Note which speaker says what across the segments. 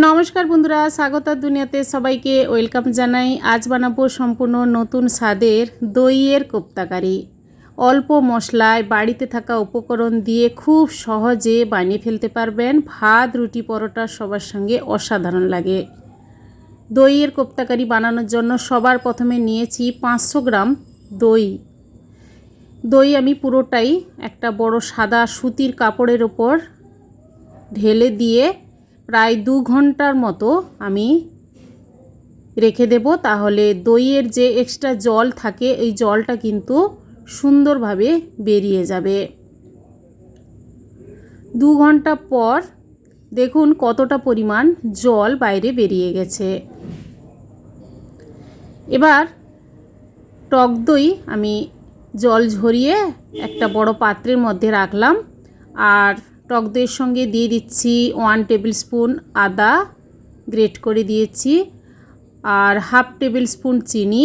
Speaker 1: নমস্কার বন্ধুরা, স্বাগত দুনিয়াতে সবাইকে। ওয়েলকাম জানাই। আজ বানাবো সম্পূর্ণ নতুন স্বাদের দইয়ের কোপ্তাকারি। অল্প মশলায় বাড়িতে থাকা উপকরণ দিয়ে খুব সহজে বানিয়ে ফেলতে পারবেন। ভাত, রুটি, পরোটা সবার সঙ্গে অসাধারণ লাগে। দইয়ের কোপ্তাকারি বানানোর জন্য সবার প্রথমে নিয়েছি পাঁচশো গ্রাম দই। দই আমি পুরোটাই একটা বড় সাদা সুতির কাপড়ের ওপর ঢেলে দিয়ে প্রায় দু ঘণ্টার মতো আমি রেখে দেব। তাহলে দইয়ের যে এক্সট্রা জল থাকে, এই জলটা কিন্তু সুন্দরভাবে বেরিয়ে যাবে। দু ঘণ্টা পর দেখুন কতটা পরিমাণ জল বাইরে বেরিয়ে গেছে। এবার টক দই আমি জল ঝরিয়ে একটা বড় পাত্রের মধ্যে রাখলাম। আর টক দইয়ের সঙ্গে দিয়ে দিচ্ছি ওয়ান টেবিল স্পুন আদা, গ্রেট করে দিয়েছি, আর হাফ টেবিল স্পুন চিনি।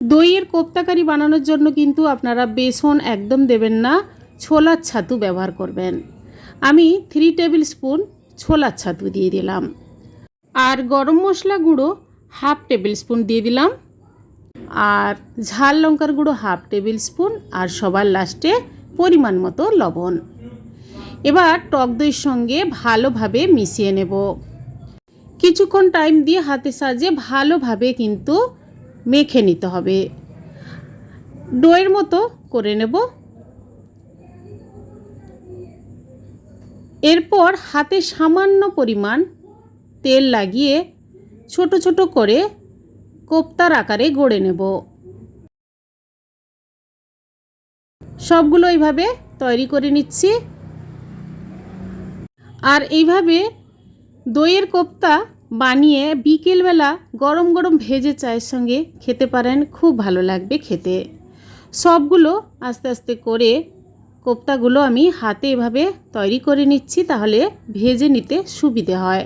Speaker 1: দইয়ের কোপ্তাকারি বানানোর জন্য কিন্তু আপনারা বেসন একদম দেবেন না, ছোলার ছাতু ব্যবহার করবেন। আমি থ্রি টেবিল স্পুন ছোলার ছাতু দিয়ে দিলাম। আর গরম মশলা গুঁড়ো হাফ টেবিল স্পুন দিয়ে দিলাম। আর ঝাল লঙ্কার গুঁড়ো হাফ টেবিল স্পুন আর সবার লাস্টে পরিমাণ মতো লবণ। এবার টক দইয়ের সঙ্গে ভালোভাবে মিশিয়ে নেব। কিছুক্ষণ টাইম দিয়ে হাতে সাজে ভালোভাবে কিন্তু মেখে নিতে হবে। ডোয়ের মতো করে নেব। এরপর হাতে সামান্য পরিমাণ তেল লাগিয়ে ছোট ছোট করে কোপ্তার আকারে গড়ে নেব। সবগুলো এইভাবে তৈরি করে নিচ্ছি। আর এইভাবে দইয়ের কোপ্তা বানিয়ে বিকেলবেলা গরম গরম ভেজে চায়ের সঙ্গে খেতে পারেন, খুব ভালো লাগবে খেতে। সবগুলো আস্তে আস্তে করে কোপ্তাগুলো আমি হাতে এভাবে তৈরি করে নিচ্ছি, তাহলে ভেজে নিতে সুবিধে হয়।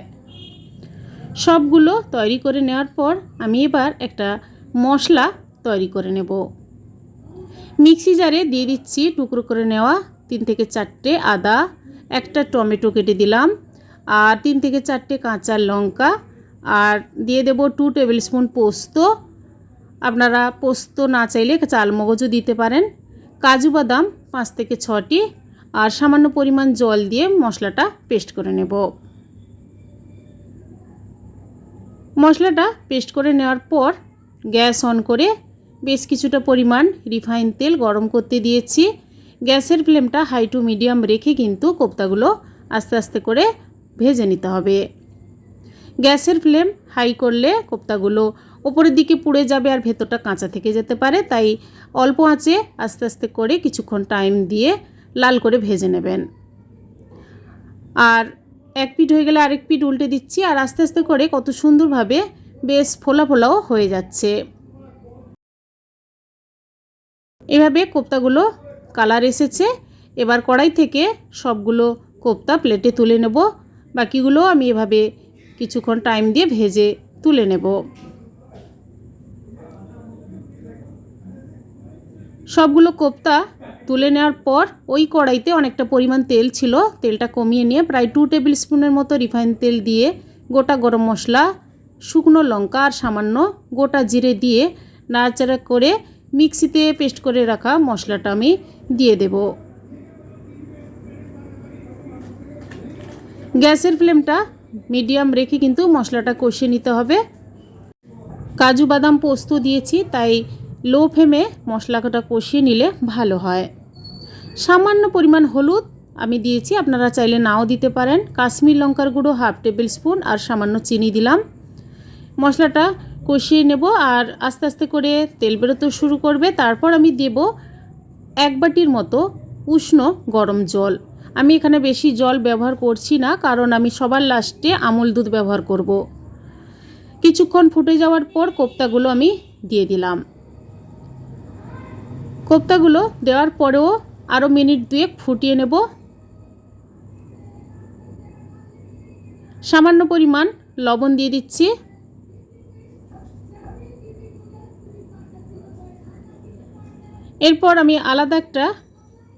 Speaker 1: সবগুলো তৈরি করে নেওয়ার পর আমি এবার একটা মশলা তৈরি করে নেব। মিক্সি জারে দিয়ে দিচ্ছি টুকরো করে নেওয়া তিন থেকে চারটে আদা একটা টমেটো কেটে দিলাম, আর তিন থেকে চারটে কাঁচা লঙ্কা, আর দিয়ে দেব টু টেবিল স্পুন পোস্ত। আপনারা পোস্ত না চাইলে চালমগজও দিতে পারেন। কাজু বাদাম পাঁচ থেকে ছটি, আর সামান্য পরিমাণ জল দিয়ে মশলাটা পেস্ট করে নেব। মশলাটা পেস্ট করে নেওয়ার পর গ্যাস অন করে বেশ কিছুটা পরিমাণ রিফাইন তেল গরম করতে দিয়েছি। গ্যাসের ফ্লেমটা হাই টু মিডিয়াম রেখে কিন্তু কোপ্তাগুলো আস্তে আস্তে করে ভেজে নিতে হবে। গ্যাসের ফ্লেম হাই করলে কোপ্তাগুলো ওপরের দিকে পুড়ে যাবে আর ভেতরটা কাঁচা থেকে যেতে পারে, তাই অল্প আঁচে আস্তে আস্তে করে কিছুক্ষণ টাইম দিয়ে লাল করে ভেজে নেবেন। আর এক পিঠ হয়ে গেলে আরেক পিঠ উল্টে দিচ্ছি আর আস্তে আস্তে করে কত সুন্দরভাবে বেশ ফোলা ফোলাও হয়ে যাচ্ছে। এভাবে কোপ্তাগুলো কালার এসেছে। এবার কড়াই থেকে সবগুলো কোপ্তা প্লেটে তুলে নেব। বাকিগুলো আমি এভাবে কিছুক্ষণ টাইম দিয়ে ভেজে তুলে নেব। সবগুলো কোপ্তা তুলে নেওয়ার পর ওই কড়াইতে অনেকটা পরিমাণ তেল ছিল। তেলটা কমিয়ে নিয়ে প্রায় টু টেবিল স্পুনের মতো রিফাইন তেল দিয়ে গোটা গরম মশলা, শুকনো লঙ্কা আর সামান্য গোটা জিরে দিয়ে নাড়াচাড়া করে মিক্সিতে পেস্ট করে রাখা মশলাটা আমি দিয়ে দেব। গ্যাসের ফ্লেমটা মিডিয়াম রেখে কিন্তু মশলাটা কষিয়ে নিতে হবে। কাজু বাদাম পোস্ত দিয়েছি, তাই লো ফ্লেমে মশলাটা কষিয়ে নিলে ভালো হয়। সামান্য পরিমাণ হলুদ আমি দিয়েছি, আপনারা চাইলে নাও দিতে পারেন। কাশ্মীর লঙ্কার গুঁড়ো হাফ টেবিল স্পুন আর সামান্য চিনি দিলাম। মশলাটা কষিয়ে নেব আর আস্তে আস্তে করে তেল বেরোতে শুরু করবে। তারপর আমি দেব এক বাটির মতো উষ্ণ গরম জল। আমি এখানে বেশি জল ব্যবহার করছি না, কারণ আমি সবার লাস্টে আমুল দুধ ব্যবহার করব। কিছুক্ষণ ফুটে যাওয়ার পর কোপ্তাগুলো আমি দিয়ে দিলাম। কোপ্তাগুলো দেওয়ার পরেও আরও মিনিট দুয়েক ফুটিয়ে নেব। সামান্য পরিমাণ লবণ দিয়ে দিচ্ছি। এরপর আমি আলাদা একটা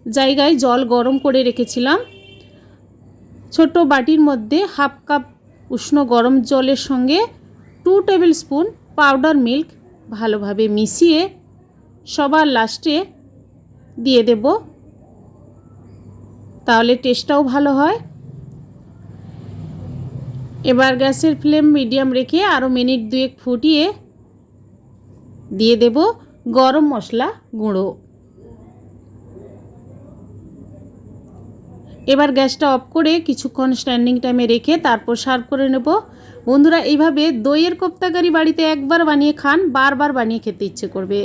Speaker 1: জায়গায় জল গরম করে রেখেছিলাম। ছোট বাটির মধ্যে হাফ কাপ উষ্ণ গরম জলের সঙ্গে two tablespoon powder milk ভালোভাবে মিশিয়ে সবার লাস্টে দিয়ে দেব। তাহলে টেস্টটাও ভালো হয়। এবার গ্যাসের ফ্লেম মিডিয়াম রেখে আরও মিনিট দুয়েক ফুটিয়ে দিয়ে দেব। গরম মশলা গুঁড়ো। এবার গ্যাসটা অফ করে কিছুক্ষণ স্ট্যান্ডিং টাইমে রেখে তারপর সার্ভ করে নেব। বন্ধুরা, এইভাবে দইয়ের কোপ্তাকারি বাড়িতে একবার বানিয়ে খান, বারবার বানিয়ে খেতে ইচ্ছে করবে।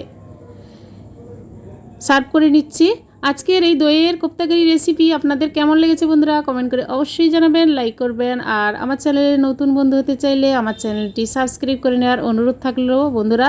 Speaker 1: সার্ভ করে নিচ্ছি। আজকের এই দইয়ের কোপ্তাকারি রেসিপি আপনাদের কেমন লেগেছে বন্ধুরা, কমেন্ট করে অবশ্যই জানাবেন, লাইক করবেন। আর আমার চ্যানেলে নতুন বন্ধু হতে চাইলে আমার চ্যানেলটি সাবস্ক্রাইব করে নেওয়ার অনুরোধ থাকল বন্ধুরা